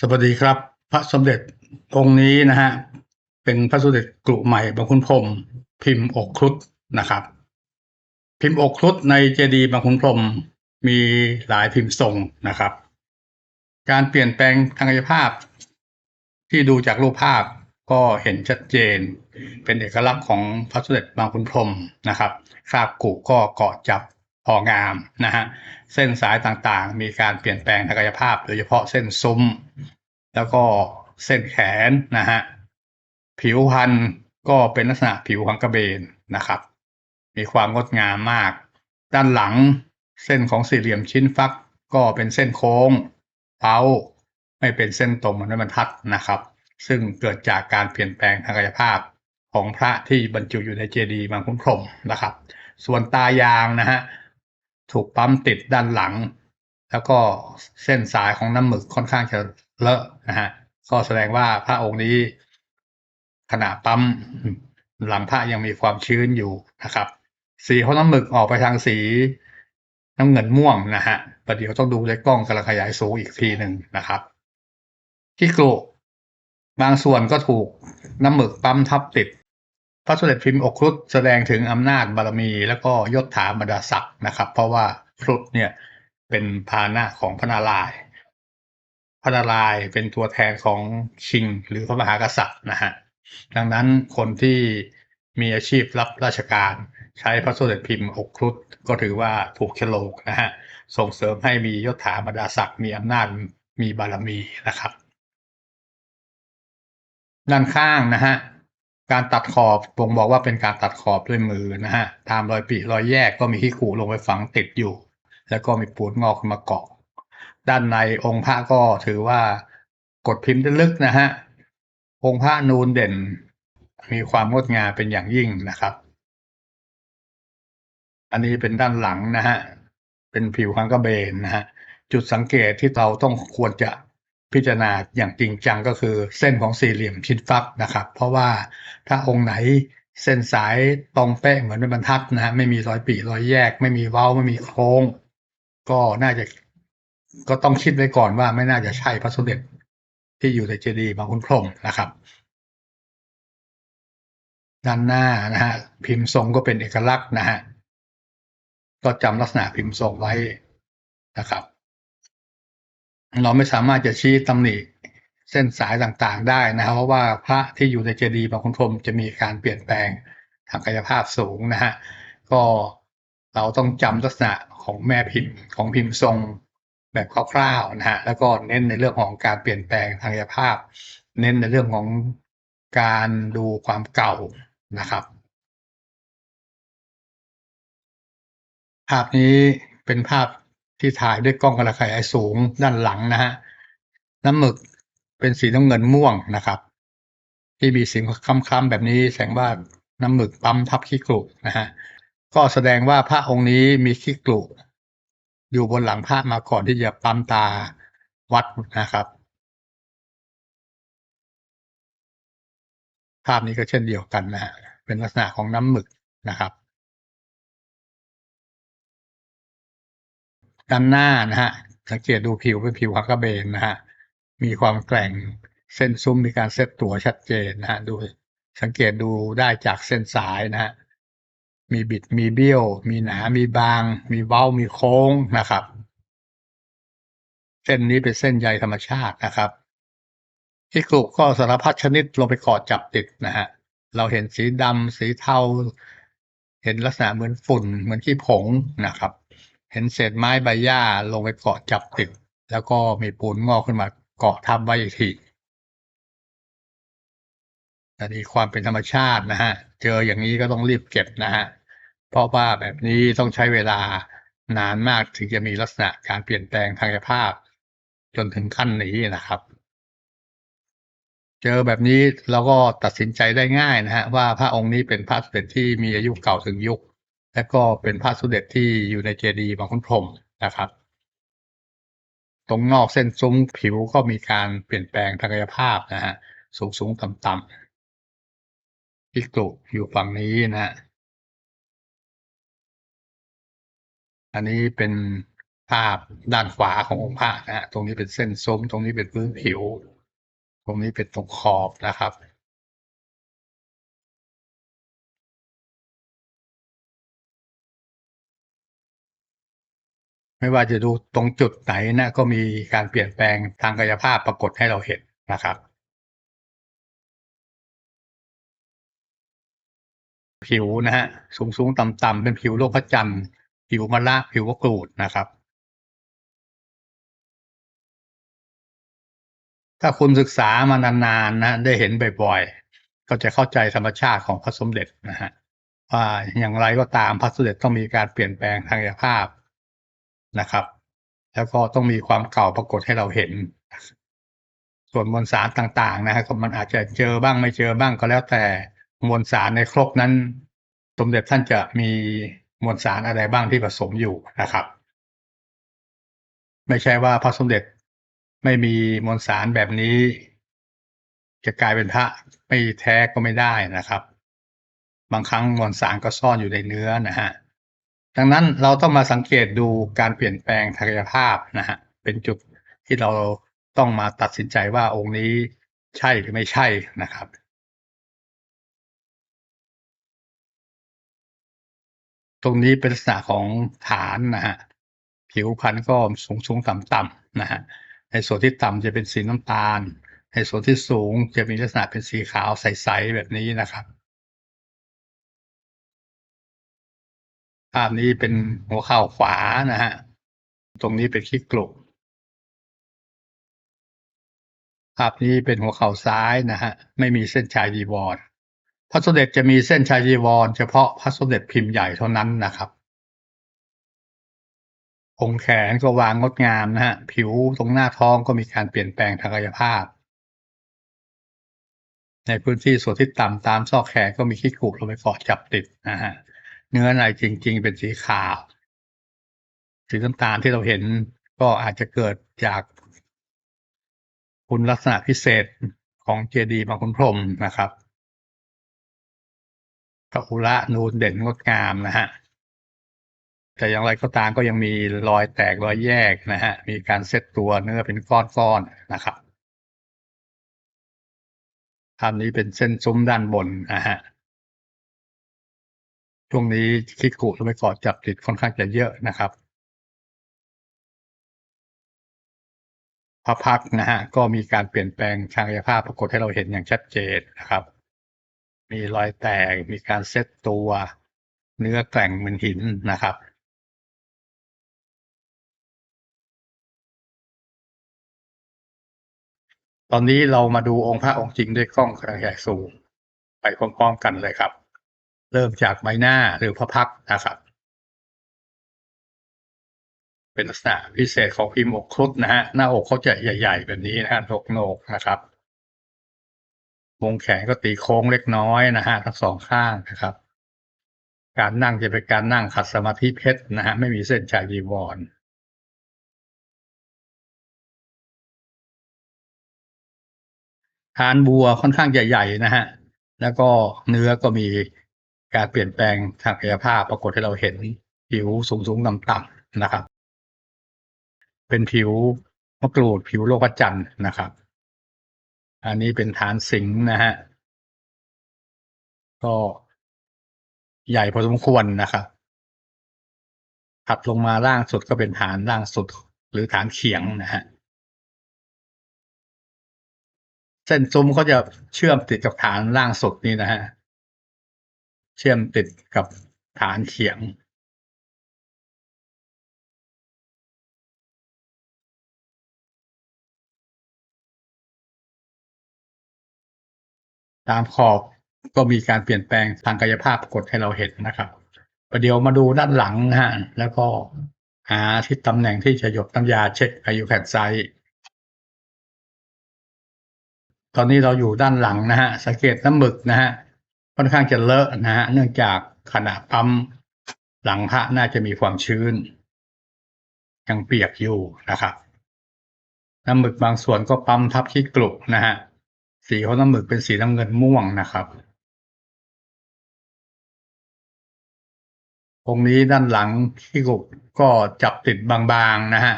สวัสดีครับ พระสมเด็จองค์นี้นะฮะเป็นพระสมเด็จกรุใหม่บางขุนพรมพิมพ์อกครุฑนะครับ พิมพ์อกครุฑในเจดีย์บางขุนพรมมีหลายพิมพ์ทรงนะครับ การเปลี่ยนแปลงทางกายภาพ ที่ดูจากรูปภาพก็เห็นชัดเจน เป็นเอกลักษณ์ของพระสมเด็จบางขุนพรมนะครับคราบกุก็เกาะจับพองามนะฮะเส้นสายต่างๆ มีการเปลี่ยนแปลงทางกายภาพ โดยเฉพาะเส้นซุ้ม แล้วก็เส้นแขนนะฮะผิวพันธุ์ก็เป็นลักษณะผิวของกระเบนนะครับ มีความงดงามมาก ด้านหลังเส้นของสี่เหลี่ยมชิ้นฟักก็เป็นเส้นโค้งเท้าไม่เป็นเส้นตรงเหมือนในบรรทัดนะครับ ซึ่งเกิดจากการเปลี่ยนแปลงทางกายภาพของพระที่บรรจุอยู่ในเจดีย์บางขุนพรมนะครับ ส่วนตายางนะฮะถูกปั๊มติดด้านหลัง แล้วก็เส้นสายของน้ำหมึกค่อนข้างจะ เลอะนะฮะก็แสดงว่าพระองค์นี้ขณะปั๊มหลังพระยังมีความชื้นอยู่นะครับ สีของน้ำหมึกออกไปทางสีน้ำเงินม่วงนะฮะประเดี๋ยวต้องดูในกล้องกำลังขยายสูงอีกทีหนึ่งนะครับ ที่กรุบางส่วนก็ถูกน้ำหมึกปั๊มทับติด พระสมเด็จพิมพ์อกครุฑแสดงถึงอำนาจบารมี แล้วก็ยศถาบรรดาศักดิ์นะครับ เพราะว่าครุฑเนี่ยเป็นพาหนะของพระนารายณ์ พระนารายณ์เป็นตัวแทนของชิง หรือพระมหากษัตริย์นะฮะดังนั้นคนที่มีอาชีพรับราชการ ใช้พระสมเด็จพิมพ์อกครุฑก็ถือว่าถูกฉลกนะฮะส่งเสริมให้มียศถาบรรดาศักดิ์มีอำนาจมีบารมีนะครับ ด้านข้างนะฮะการตัดขอบบ่งบอกว่าเป็นการตัดขอบด้วยมือนะฮะตามรอยปีรอยแยกก็มีขี้ขู่ลงไปฝังติดอยู่ แล้วก็มีปูนงอกขึ้นมาเกาะ ด้านในองค์พระก็ถือว่ากดพิมพ์ได้ลึกนะฮะองค์พระนูนเด่น มีความงดงามเป็นอย่างยิ่งนะครับ อันนี้เป็นด้านหลังนะฮะเป็นผิวของกระเบนนะฮะจุดสังเกตที่เราต้องควรจะพิจารณาอย่างจริงจังก็คือเส้นของสี่เหลี่ยมชิ้นฟักนะครับ เพราะว่าถ้าองค์ไหนเส้นสายตรงเป๊ะเหมือนเป็นบรรทัดนะฮะไม่มีรอยปีรอยแยก ไม่มีเว้าไม่มีโค้ง ก็น่าจะ ก็ต้องคิดไว้ก่อนว่าไม่น่าจะใช่พระสมเด็จที่อยู่ในเจดีย์บางขุนพรมนะครับด้านหน้านะฮะพิมพ์ทรงก็เป็นเอกลักษณ์นะฮะก็จำลักษณะพิมพ์ทรงไว้นะครับ เราไม่สามารถจะชี้ตำหนิเส้นสายต่างๆได้นะครับเพราะว่าพระที่อยู่ในเจดีย์บางขุนพรมจะมีการเปลี่ยนแปลงทางกายภาพสูงนะฮะก็เราต้องจำลักษณะของแม่พิมพ์ของพิมพ์ทรง แบบคร่าวๆนะฮะแล้วก็เน้นในเรื่องของการเปลี่ยนแปลงทางกายภาพ เน้นในเรื่องของการดูความเก่านะครับ ภาพนี้เป็นภาพที่ถ่ายด้วยกล้องกระขยายสูงด้านหลังนะฮะน้ำหมึกเป็นสีน้ำเงินม่วงนะครับ ที่มีสีคล้ำๆแบบนี้แสดงว่าน้ำหมึกปั๊มทับขี้กรุนะฮะก็แสดงว่าพระองค์นี้มีขี้กรุ อยู่บนหลังพระมาก่อนที่จะปั๊มตาวัดนะครับ ภาพนี้ก็เช่นเดียวกันนะฮะเป็นลักษณะของน้ำหมึกนะครับด้านหน้านะฮะสังเกตดูผิวเป็นผิวฮักกระเบนนะฮะมีความแกร่งเส้นซุ้มมีการเซตตัวชัดเจนนะฮะดูสังเกตดูได้จากเส้นสายนะฮะ มีบิดมีเบี้ยว มีหนา มีบาง มีเว้า มีโค้งนะครับ เส้นนี้เป็นเส้นใยธรรมชาตินะครับที่กรุก็สารพัดชนิดลงไปเกาะจับติดนะฮะ เราเห็นสีดำสีเทา เห็นลักษณะเหมือนฝุ่น เหมือนขี้ผงนะครับ เห็นเศษไม้ใบหญ้าลงไปเกาะจับติด แล้วก็มีปูนงอกขึ้นมาเกาะทับไว้อีกทีอันนี้ความเป็นธรรมชาตินะฮะ เจออย่างนี้ก็ต้องรีบเก็บนะฮะเพราะว่าแบบนี้ต้องใช้เวลานานมากถึงจะมีลักษณะการเปลี่ยนแปลงทางกายภาพ จนถึงขั้นนี้นะครับ เจอแบบนี้เราก็ตัดสินใจได้ง่ายนะฮะว่าพระองค์นี้เป็นพระสมเด็จที่มีอายุเก่าถึงยุค และก็เป็นพระสมเด็จที่อยู่ในเจดีย์บางขุนพรหมนะครับ ตรงนอกเส้นซุ้มผิวก็มีการเปลี่ยนแปลงทางกายภาพนะฮะสูงสูงต่ำต่ำ พิกรุอยู่ฝั่งนี้นะฮะ อันนี้เป็นภาพด้านขวาขององค์พระนะฮะ ตรงนี้เป็นเส้นซุ้ม ตรงนี้เป็นพื้นผิว ตรงนี้เป็นตรงขอบนะครับไม่ว่าจะดูตรงจุดไหนนะก็มีการเปลี่ยนแปลงทางกายภาพปรากฏให้เราเห็นนะครับ ผิวนะฮะสูงสูงต่ำต่ำเป็นผิวโลกพระจันทร์ผิวมะระผิวมะกรูดนะครับ ถ้าคุณศึกษามานานๆนะได้เห็นบ่อยๆก็จะเข้าใจธรรมชาติของพระสมเด็จนะฮะว่าอย่างไรก็ตามพระสมเด็จต้องมีการเปลี่ยนแปลงทางกายภาพนะครับ แล้วก็ต้องมีความเก่าปรากฏให้เราเห็น ส่วนมวลสารต่างๆนะฮะมันอาจจะเจอบ้างไม่เจอบ้างก็แล้วแต่ มวลสารในครกนั้น สมเด็จท่านจะมีมวลสารอะไรบ้างที่ผสมอยู่นะครับ ไม่ใช่ว่าพระสมเด็จไม่มีมวลสารแบบนี้ จะกลายเป็นพระไม่แท้ก็ไม่ได้นะครับ บางครั้งมวลสารก็ซ่อนอยู่ในเนื้อนะฮะดังนั้นเราต้องมาสังเกตดูการเปลี่ยนแปลงทางกายภาพนะฮะเป็นจุดที่เราต้องมาตัดสินใจว่าองค์นี้ใช่หรือไม่ใช่นะครับ ตรงนี้เป็นลักษณะของฐานนะฮะผิวพันธุ์ก็สูงสูงต่ำต่ำนะฮะในส่วนที่ต่ำจะเป็นสีน้ำตาล ในส่วนที่สูงจะมีลักษณะเป็นสีขาวใสๆแบบนี้นะครับภาพนี้เป็นหัวเข่าขวานะฮะตรงนี้เป็นขี้กลุกภาพนี้เป็นหัวเข่าซ้ายนะฮะไม่มีเส้นชายจีวร พระสมเด็จจะมีเส้นชายจีวร เฉพาะพระสมเด็จพิมพ์ใหญ่เท่านั้นนะครับ องค์แขนก็วางงดงามนะฮะ ผิวตรงหน้าท้องก็มีการเปลี่ยนแปลงทางกายภาพ ในพื้นที่ส่วนที่ต่ำตามซอกแขนก็มีขี้กุลงไปเกาะจับติดนะฮะ เนื้อในจริง ๆ เป็นสีขาวสีน้ำตาลที่เราเห็นก็อาจจะเกิดจากคุณลักษณะพิเศษของเจดีย์บางขุนพรมนะครับ พระอุระนูนเด่นงดงามนะฮะแต่อย่างไรก็ตามก็ยังมีรอยแตกรอยแยกนะฮะ มีการเซตตัวเนื้อเป็นก้อนๆนะครับภาพนี้เป็นเส้นซุ้มด้านบนนะฮะ ช่วงนี้คิกุลงไปเกาะจับติดค่อนข้างจะเยอะนะครับพระพักนะฮะก็มีการเปลี่ยนแปลงทางกายภาพปรากฏให้เราเห็นอย่างชัดเจนนะครับ มีรอยแตก มีการเซตตัว เนื้อแกร่งเหมือนหินนะครับ ตอนนี้เรามาดูองค์พระองค์จริงด้วยกล้องขนาดใหญ่สูง ไปพร้อมๆกันเลยครับ เริ่มจากใบหน้าหรือพระพักนะครับ เป็นลักษณะพิเศษของพิมพ์อกครุฑนะฮะ หน้าอกเขาจะใหญ่ ๆ แบบนี้นะฮะโกโหนกๆนะครับ วงแขนก็ตีโค้งเล็กน้อยนะฮะทั้งสองข้างนะครับ การนั่งจะเป็นการนั่งขัดสมาธิเพชรนะฮะไม่มีเส้นชายจีวรฐานบัวค่อนข้างใหญ่ๆนะฮะแล้วก็เนื้อก็มีการเปลี่ยนแปลงทางกายภาพปรากฏให้เราเห็นผิวสูงๆต่ำๆนะครับ เป็นผิวมะกรูดผิวโลกระจันทร์นะครับ อันนี้เป็นฐานสิงห์นะฮะ ก็ใหญ่พอสมควรนะครับถัดลงมาล่างสุดก็เป็นฐานล่างสุดหรือฐานเขียงนะฮะ เส้นซุ้มเขาจะเชื่อมติดกับฐานล่างสุดนี้นะฮะ เชื่อมติดกับฐานเขียง ตามขอบก็มีการเปลี่ยนแปลงทางกายภาพปรากฏให้เราเห็นนะครับประเดี๋ยวมาดูด้านหลังนะฮะแล้วก็หาที่ตำแหน่งที่จะหยดน้ำยาเช็คอายุแผ่นไซส์ตอนนี้เราอยู่ด้านหลังนะฮะสังเกตน้ำหมึกนะฮะค่อนข้างจะเลอะนะฮะเนื่องจากขณะปั๊มหลังพระน่าจะมีความชื้น ยังเปียกอยู่นะครับน้ำหมึกบางส่วนก็ปั๊มทับที่กลุกนะฮะ สีของน้ำหมึกเป็นสีน้ำเงินม่วงนะครับองนี้ด้านหลังที่กุกก็จับติดบางๆนะฮะ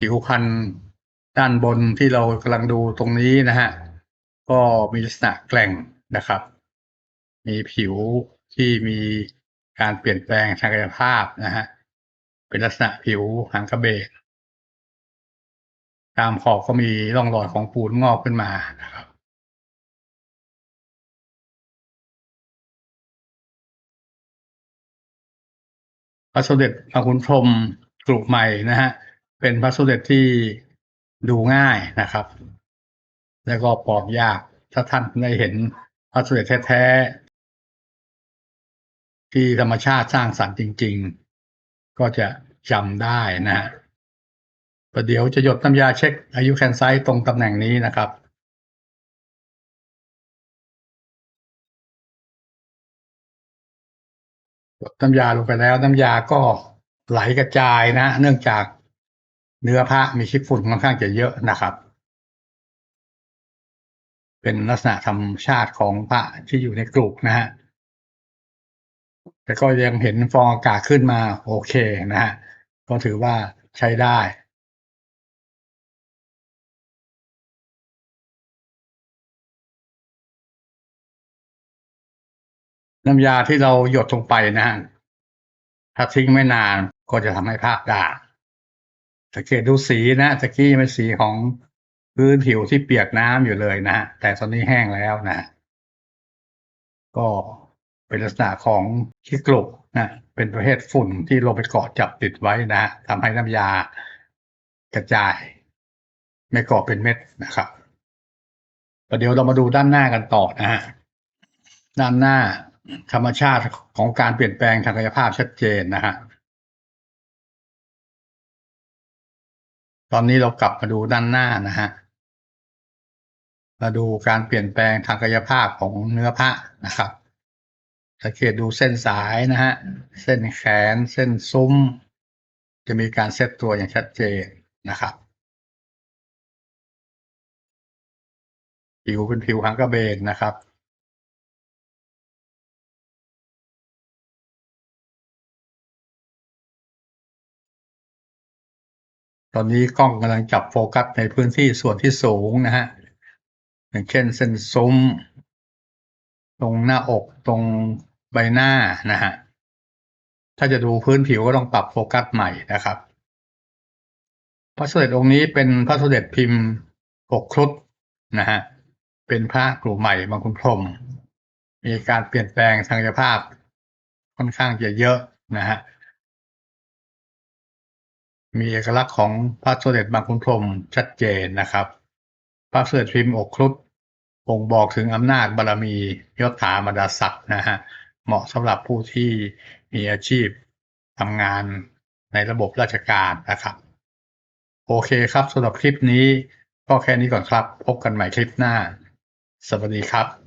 ผิวพันธุ์ด้านบนที่เรากำลังดูตรงนี้นะฮะ ก็มีลักษณะแกร่งนะครับ มีผิวที่มีการเปลี่ยนแปลงทางกายภาพนะฮะเป็นลักษณะผิวหางกระเบนตามขอบก็มีร่องรอยของปูนงอกขึ้นมานะครับพระสมเด็จพระคุณพรมกรุใหม่นะฮะเป็นพระสมเด็จที่ดูง่ายนะครับ แล้วก็ปอบยาก ถ้าท่านได้เห็นพระสมเด็จแท้ๆ ที่ธรรมชาติสร้างสรรค์จริง ๆ ก็จะจำได้นะฮะประเดี๋ยวจะหยดน้ำยาเช็คอายุแคนไซต์ตรงตำแหน่งนี้นะครับ หยดน้ำยาลงไปแล้วน้ำยาก็ไหลกระจายนะ เนื่องจากเนื้อพระมีชิ้นฝุ่นค่อนข้างจะเยอะนะครับ เป็นลักษณะธรรมชาติของพระที่อยู่ในกรุนะฮะ แต่ก็ยังเห็นฟองอากาศขึ้นมา โอเคนะฮะก็ถือว่าใช้ได้น้ำยาที่เราหยดลงไปนะฮะถ้าทิ้งไม่นานก็จะทำให้ภาพด่างสังเกตดูสีนะตะกี้ยังเป็นสีของพื้นผิวที่เปียกน้ำอยู่เลยนะ แต่ตอนนี้แห้งแล้วนะ ก็ เป็นลักษณะของขี้กลบนะเป็นประเภทฝุ่นที่ลงไปเกาะจับติดไว้นะทำให้น้ำยากระจาย ไม่เกาะเป็นเม็ดนะครับประเดี๋ยวเรามาดูด้านหน้ากันต่อนะฮะด้านหน้าธรรมชาติของการเปลี่ยนแปลงทางกายภาพชัดเจนนะฮะตอนนี้เรากลับมาดูด้านหน้านะฮะมาดูการเปลี่ยนแปลงทางกายภาพของเนื้อพระนะครับ สังเกตดูเส้นสายนะฮะ เส้นแขน เส้นซุ้ม จะมีการเซตตัวอย่างชัดเจนนะครับผิวเป็นผิวหางกระเบนนะครับ ตอนนี้กล้องกำลังจับโฟกัสในพื้นที่ส่วนที่สูงนะฮะ อย่างเช่นเส้นซุ้ม ตรงหน้าอกตรง ใบหน้านะฮะ ถ้าจะดูพื้นผิวก็ต้องปรับโฟกัสใหม่นะครับ พระสมเด็จองค์นี้เป็นพระสมเด็จพิมพ์อกครุฑนะฮะ เป็นพระกลุ่มใหม่บางคุณพรม มีการเปลี่ยนแปลงทางกายภาพ ค่อนข้างจะเยอะนะฮะ มีเอกลักษณ์ของพระสมเด็จบางคุณพรมชัดเจนนะครับ พระสมเด็จพิมพ์อกครุฑบ่งบอกถึงอำนาจบารรมียศถาบรรดาศักดิ์นะฮะ เหมาะสำหรับผู้ที่มีอาชีพทำงานในระบบราชการนะครับ โอเคครับสำหรับคลิปนี้ก็แค่นี้ก่อนครับ พบกันใหม่คลิปหน้า สวัสดีครับ